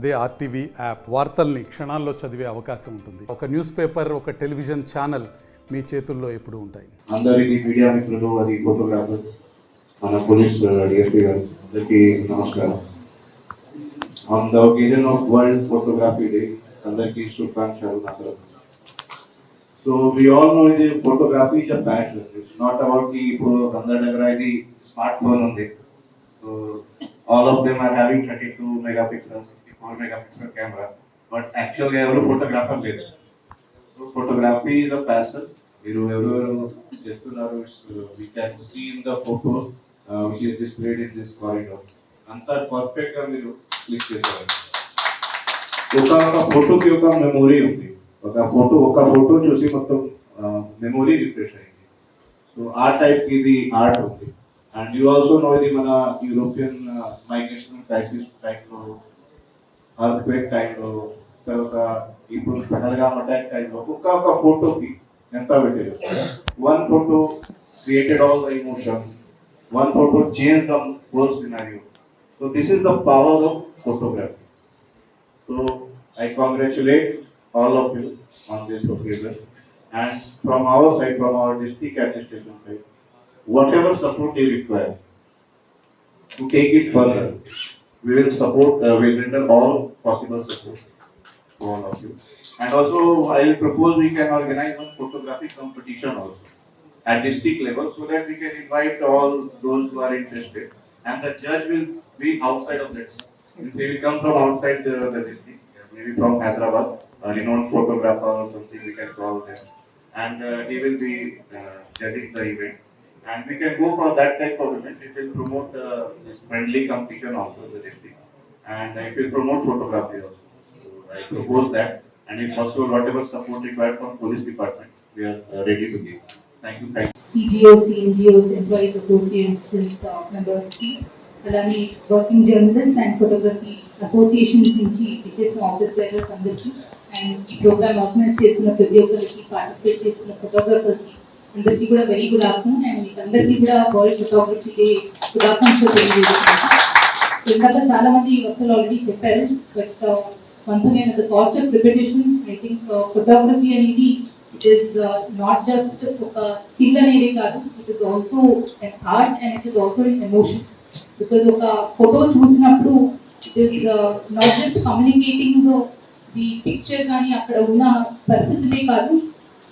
అదే RTV app వార్తల్ని క్షణాల్లో చదివే అవకాశం ఉంటుంది. ఒక న్యూస్ పేపర్ ఒక టెలివిజన్ ఛానల్ మీ చేతుల్లో ఎప్పుడు ఉంటాయి. మీడియా అది మన అందరికీ ఆన్ ఆఫ్ వరల్డ్ డే అందరికీ సో వీ ఆల్ నో ఇది photography is a passion it's not about the ఇప్పుడు అందరి దగ్గర ఇది స్మార్ట్ ఫోన్ ఉంది. So all of them are having thirty two megapixels 4 megapixel camera, but actually every photographer did. So photography is a passion. మీరు ఎవరెవరు చేస్తున్నారు we can see in the photo which is displayed in this corridor అంతా perfect గా మీరు click చేశారు ఒక ఒక ఫోటోకి ఒక మెమొరీ ఉంది ఒక ఫోటో ఒక ఫోటో చూసి మొత్తం మెమొరీ రిఫ్రెష్ అయింది సో ఆ టైప్ ఇది ఆర్ట్ ఉంది అండ్ యూ ఆల్సో నో ఇది మన European migration crisis type earthquake టైంలో తర్వాత ఇప్పుడు పహల్గామ్ అటాక్ టైంలో ఒక్క ఒక ఫోటోకి ఎంత పెట్టారు one photo created all the emotions one photo change the whole scenario so this is the power of photography so I congratulate all of you on this occasion. And from our side, from our district administration side, whatever support you require to take it further, we will support, uh, we will render all possible support to all of you. And also, I will propose we can organize one photographic competition also at district level so that we can invite all those who are interested. And the judge will be outside of that. They will come from outside the, the district, maybe from Hyderabad, a renowned photographer or something we can call them. And uh, he will be uh, judging the event. And we can go for that type of event. It will promote uh, this friendly competition also And it will promote photography also. So I propose that. And if possible, whatever support required from police department, we are uh, ready to give. Thank you. Thank you. CGOs, NGOs, Employees Associations uh, members కి అలానే working journalist and photography associations నుంచి ఇచ్చేసిన office bearers అందరికీ and ఈ programme organise చేస్తున్న ప్రతి ఒక్కరికి participate చేస్తున్న ఫోటోగ్రఫర్స్ కి అందరికీ కూడా వెరీ గుడ్ ఆఫ్టర్నూన్ అండ్ మీకు అందరికీ కూడా వరల్డ్ ఫోటోగ్రఫీ డే శుభాకాంక్షలు తెలియజేస్తున్నాను ఇందాక చాలా మంది వక్తలు ఆల్రెడీ చెప్పారు but once again the cost of preparation I think photography అనేది ఇట్ ఈస్ నాట్ జస్ట్ ఒక స్కిల్ అనేది కాదు it is also an art and it is also in emotion because ఒక ఫోటో చూసినప్పుడు it is not just communicating the picture కానీ అక్కడ ఉన్న పరిస్థితులే కాదు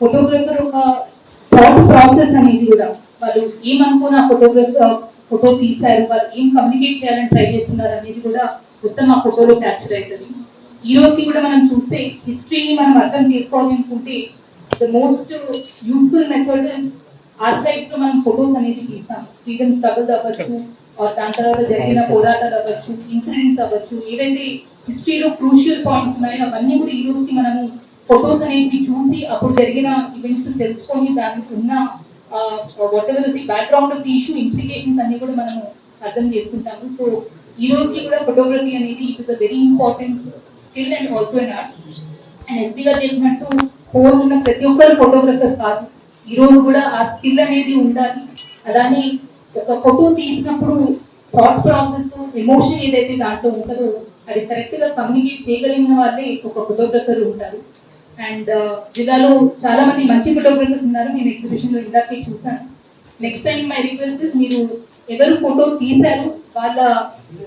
ఫోటోగ్రఫర్ ఒక థాట్ ప్రాసెస్ అనేది కూడా. వాళ్ళు ఏమనుకున్న ఫోటోగ్రఫర్ ఫోటో తీశారు వాళ్ళు ఏం కమ్యూనికేట్ చేయాలని ట్రై చేస్తున్నారు అనేది కూడా మొత్తం ఆ ఫోటోలో క్యాప్చర్ అవుతుంది. ఈ రోజుకి కూడా మనం చూస్తే హిస్టరీని మనం అర్థం చేసుకోవాలి అనుకుంటే ద మోస్ట్ యూస్ఫుల్ మెథడ్ ఆర్కైవ్స్లో మనం ఫొటోస్ అనేది తీస్తాం. ఫ్రీడమ్ స్ట్రగుల్ అవ్వచ్చు దాని తర్వాత జరిగిన పోరాటాలు అవ్వచ్చు ఇన్సిడెంట్స్ అవ్వచ్చు ఏవైతే హిస్టరీలో క్రూషియల్ పాయింట్స్ ఉన్నాయో అవన్నీ కూడా ఈ రోజుకి మనము ఫొటోస్ అనేవి చూసి అప్పుడు జరిగిన ఈవెంట్స్ తెలుసుకొని దానికి ఉన్న whatever the background of the issue implications అన్ని కూడా మనము అర్థం చేసుకుంటాము. సో ఈ రోజుకి కూడా ఫోటోగ్రఫీ అనేది it is a very important skill and also an art and SP garu చెప్పినట్టు ఫోన్ ఉన్న ప్రతి ఒక్కరు ఫోటోగ్రఫర్ కాదు. ఈ రోజు కూడా ఆ స్కిల్ అనేది ఉండాలి. అలానే ఒక ఫోటో తీసినప్పుడు థాట్ ప్రాసెస్ ఎమోషన్ ఏదైతే దాంట్లో ఉంటుందో అది కరెక్ట్గా కమ్యూనికేట్ చేయగలిగిన వాళ్ళే ఒక ఫోటోగ్రఫర్ ఉంటారు. అండ్ uh, జిల్లాలో చాలా మంది మంచి ఫోటోగ్రఫర్స్ ఉన్నారు. నేను ఎగ్జిబిషన్లో ఇందాకే చూసాను నెక్స్ట్ టైం మై రిక్వెస్ట్ మీరు ఎవరు ఫోటో తీశారు వాళ్ళ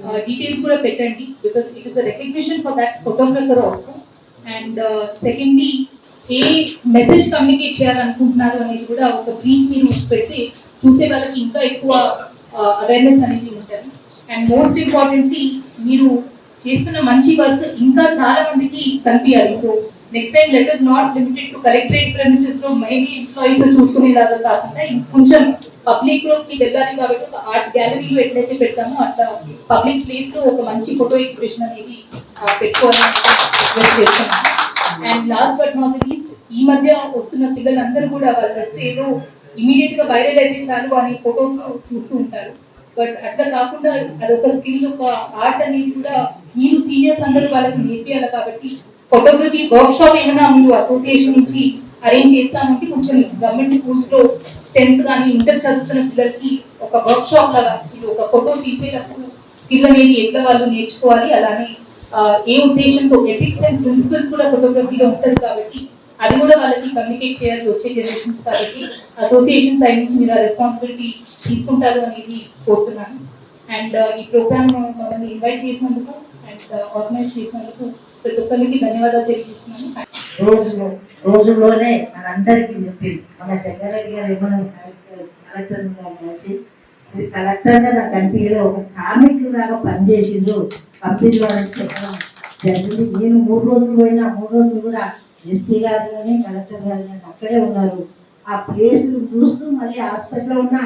uh, డీటెయిల్స్ కూడా పెట్టండి. Because it is a recognition for that photographer also and secondly A message communicate చేయాలనుకుంటున్నారు అనేది కూడా ఒక బ్రీఫ్ మీరు పెడితే చూసే వాళ్ళకి ఇంకా ఎక్కువ uh, అవేర్నెస్ అనేది ఉంటుంది. అండ్ మోస్ట్ ఇంపార్టెంట్లీ మీరు చేస్తున్న మంచి వర్క్ ఇంకా చాలా మందికి కనిపించాలి. So next time let is not limited to collectorate ప్రెమిసెస్లో maybe employees చూసుకునేలాగా కాకుండా కొంచెం పబ్లిక్లోకి వెళ్ళాలి కాబట్టి ఒక ఆర్ట్ గ్యాలరీలో ఎట్లయితే పెడతామో అట్లా పబ్లిక్ ప్లేస్లో ఒక మంచి ఫోటో ఎగ్జిబిషన్ అనేది పెట్టుకోవాలని రిక్వెస్ట్ చేస్తున్నాను. And last but not least ఈ మధ్య వస్తున్న పిల్లలందరూ కూడా వాళ్ళ డ్రెస్ ఏదో ఇమీడియట్గా వైరల్ అయితే చాలు అని ఫొటోస్ చూస్తూ ఉంటారు. బట్ అట్లా కాకుండా అదొక స్కిల్ ఒక ఆర్ట్ అనేది కూడా మీరు సీనియర్స్ అందరూ వాళ్ళకి నేర్పియాలి కాబట్టి ఫోటోగ్రఫీ వర్క్ షాప్ ఏమైనా మీరు అసోసియేషన్ నుంచి అరేంజ్ చేస్తామంటే కొంచెం గవర్నమెంట్ స్కూల్స్లో టెన్త్ కానీ ఇంటర్ చదువుతున్న పిల్లలకి ఒక వర్క్ షాప్ లాగా ఇది ఒక ఫోటో తీసేటప్పుడు స్కిల్ అనేది ఎట్లా వాళ్ళు నేర్చుకోవాలి అలానే ఏ ఉద్దేశంతో ఎథిక్స్ అండ్ ప్రిన్సిపల్స్ కూడా ఫోటోగ్రఫీలో ఉంటుంది కాబట్టి అది కూడా వాళ్ళకి కమ్యూనికేట్ చేయాలి వచ్చే జనరేషన్స్ కాబట్టి అసోసియేషన్ సైడ్ నుంచి మీరు ఆ రెస్పాన్సిబిలిటీ తీసుకుంటారు అనేది కోరుతున్నాను. అండ్ ఈ ప్రోగ్రామ్ మమ్మల్ని ఇన్వైట్ చేసినందుకు అండ్ ఆర్గనైజ్ చేసినందుకు ప్రతి ఒక్కరికి ధన్యవాదాలు తెలియజేస్తున్నాను. రోజులో రోజుల్లోనే మనందరికీ చెప్పింది మన జగ్గారెడ్డి గారు కలెక్టర్ గారు కలిసి కలెక్టర్గా నాకు అనిపించలే ఒక కార్మికులు లాగా పనిచేసిండ్రు కంపెనీలో చెప్పడం జరిగింది. నేను మూడు రోజులు పోయినా మూడు రోజులు కూడా ఎస్పీ గారు కానీ కలెక్టర్ గారు కానీ అక్కడే ఉన్నారు. ఆ ప్లేస్ చూస్తూ మళ్ళీ హాస్పిటల్లో ఉన్నా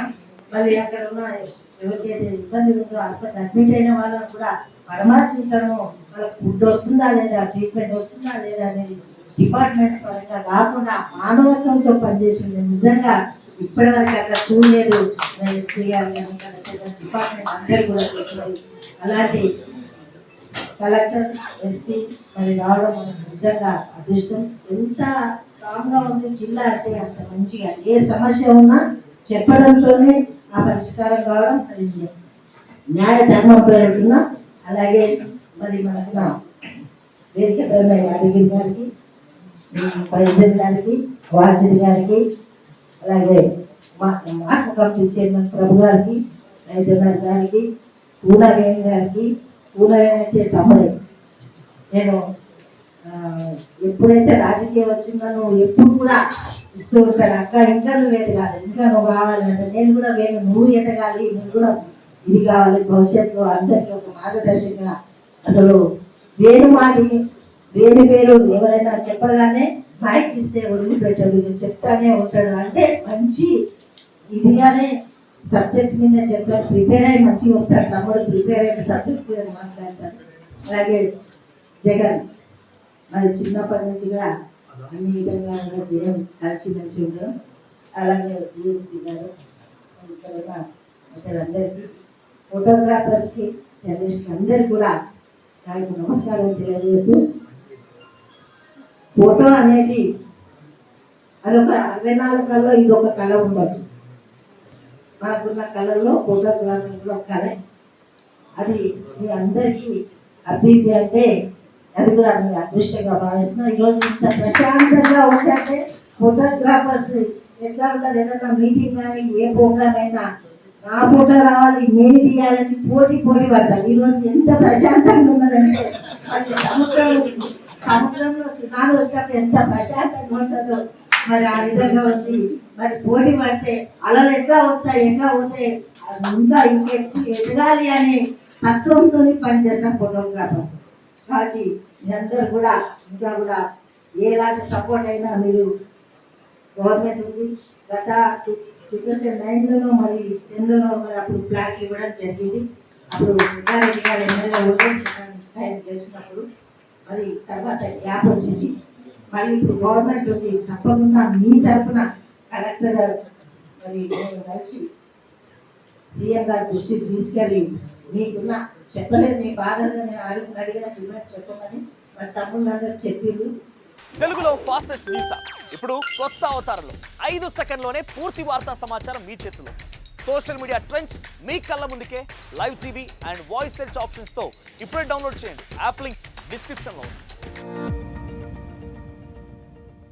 మళ్ళీ అక్కడ ఉన్న ఎవరికైతే ఇబ్బంది ఉందో హాస్పిటల్ అడ్మిట్ అయిన వాళ్ళని కూడా పరామర్శించడము వాళ్ళకి ఫుడ్ వస్తుందా లేదా ట్రీట్మెంట్ వస్తుందా లేదా అనేది డిపార్ట్మెంట్ పరంగా కాకుండా మానవత్వంతో పనిచేసింది. నిజంగా ఇప్పటివరకు అట్లా చూడలేదు. ఎస్పీ గారు డిపార్ట్మెంట్ అందరూ కూడా చేసింది. అలాంటి కలెక్టర్ ఎస్పీ మరి రావడం నిజంగా అదృష్టం. ఎంత స్ట్రాంగ్గా ఉంది జిల్లా అంటే అంత మంచిగా. ఏ సమస్య ఉన్నా చెప్పడంతోనే ఆ పరిష్కారం కావడం అది న్యాయ ధర్మం పేరుకున్న అలాగే మరి మనకు వేదిక అడిగిన గారికి ప్రెసిడెంట్ గారికి వాసిడి గారికి అలాగే మాకు కమిటీ చైర్మన్ ప్రభు గారికి రైతున్నారు గారికి పూనవేణి గారికి పూనవేణి అయితే తమ్ముడే. నేను ఎప్పుడైతే రాజకీయం వచ్చిందో నువ్వు ఎప్పుడు కూడా ఇస్తూ ఉంటాడు అక్క ఇంకా నువ్వు ఎదగాలి ఇంకా నువ్వు కావాలి అంటే నేను కూడా వేణు నువ్వు ఎదగాలి నువ్వు కూడా ఇది కావాలి భవిష్యత్తులో అందరికీ ఒక మార్గదర్శకంగా అసలు వేరు మాటి వేరు వేరు ఎవరైనా చెప్పగానే మైక్ ఇస్తే వదిలిపెట్టాడు నేను చెప్తానే ఉంటాడు. అంటే మంచి ఇదిగానే సబ్జెక్ట్ మీద చెప్తాడు ప్రిపేర్ అయ్యి మంచిగా వస్తాడు తమ్ముడు ప్రిపేర్ అయిన సబ్జెక్ట్ మీద మాట్లాడతాడు. అలాగే జగన్. మరి చిన్నప్పటి నుంచి కూడా అన్ని విధంగా కూడా జీవం కలిసి మంచి ఉండడం అలాగే డిఎస్పీ గారు అందరికీ ఫోటోగ్రాఫర్స్కి జర్నలిస్ట్ అందరికీ కూడా నాకు నమస్కారం తెలియజేస్తూ ఫోటో అనేది అదొక అరవై నాలుగు కళలో ఇది ఒక కళ ఉండొచ్చు. మనకున్న కళల్లో ఫోటోగ్రాఫర్లో కూడా ఒక కళ. అది మీ అందరికీ అభివృద్ధి అంటే అది కూడా మీ అదృష్టంగా భావిస్తున్నాం. ఈరోజు ఇంత ప్రశాంతంగా ఉంటే ఫోటోగ్రాఫర్స్ ఎట్లా ఉంటారు ఏదైనా మీటింగ్ కానీ ఏ ప్రోగ్రామ్ అయినా నా ఫోటో రావాలి నేను తీయాలని పోటీ పోటీ పడతాను ఈరోజు ఎంత ప్రశాంతంగా ఉన్నదంటే మరి సముద్రం సముద్రంలో సునాలు వచ్చినప్పుడు ఎంత ప్రశాంతంగా ఉంటుందో మరి ఆ విధంగా వచ్చి మరి పోటీ పడితే అలలు ఎట్లా వస్తాయి ఎట్లా పోతే అది ఇంకా ఇంకెక్కువ ఎదగాలి అనే తత్వంతో పనిచేస్తాం ఫోటోగ్రాఫర్స్ పార్టీ మీరందరూ కూడా ఇంకా కూడా ఎలాంటి సపోర్ట్ అయినా మీరు గవర్నమెంట్ ఉంది గత టూ థౌసండ్ నైన్లో మరి టెన్లో మరి అప్పుడు ఫ్లాట్లు ఇవ్వడం జరిగింది. అప్పుడు సిద్ధారెడ్డి గారు ఎమ్మెల్యే టైం తెలిసినప్పుడు మరి తర్వాత గ్యాప్ వచ్చింది. మరి ఇప్పుడు గవర్నమెంట్ ఉంది తప్పకుండా మీ తరఫున కలెక్టర్ గారు మరి నేను కలిసి సీఎం గారి దృష్టికి తీసుకెళ్ళి మీకున్న చెప్పలేదు నీ బాధలు నేను అడుగు అడిగిన డిమాండ్ చెప్పమని. మన తమ్ముళ్ళందరూ చెప్పిండ్రు తెలుగులో ఫాస్టెస్ట్ న్యూస్ ఇప్పుడు కొత్త అవతారంలో ఐదు సెకండ్లోనే పూర్తి వార్తా సమాచారం మీ చేతిలో. సోషల్ మీడియా ట్రెండ్స్ మీ కళ్ళ ముందుకే live TV and voice search ఆప్షన్స్తో ఇప్పుడే డౌన్లోడ్ చేయండి. యాప్ లింక్ డిస్క్రిప్షన్లో ఉంది.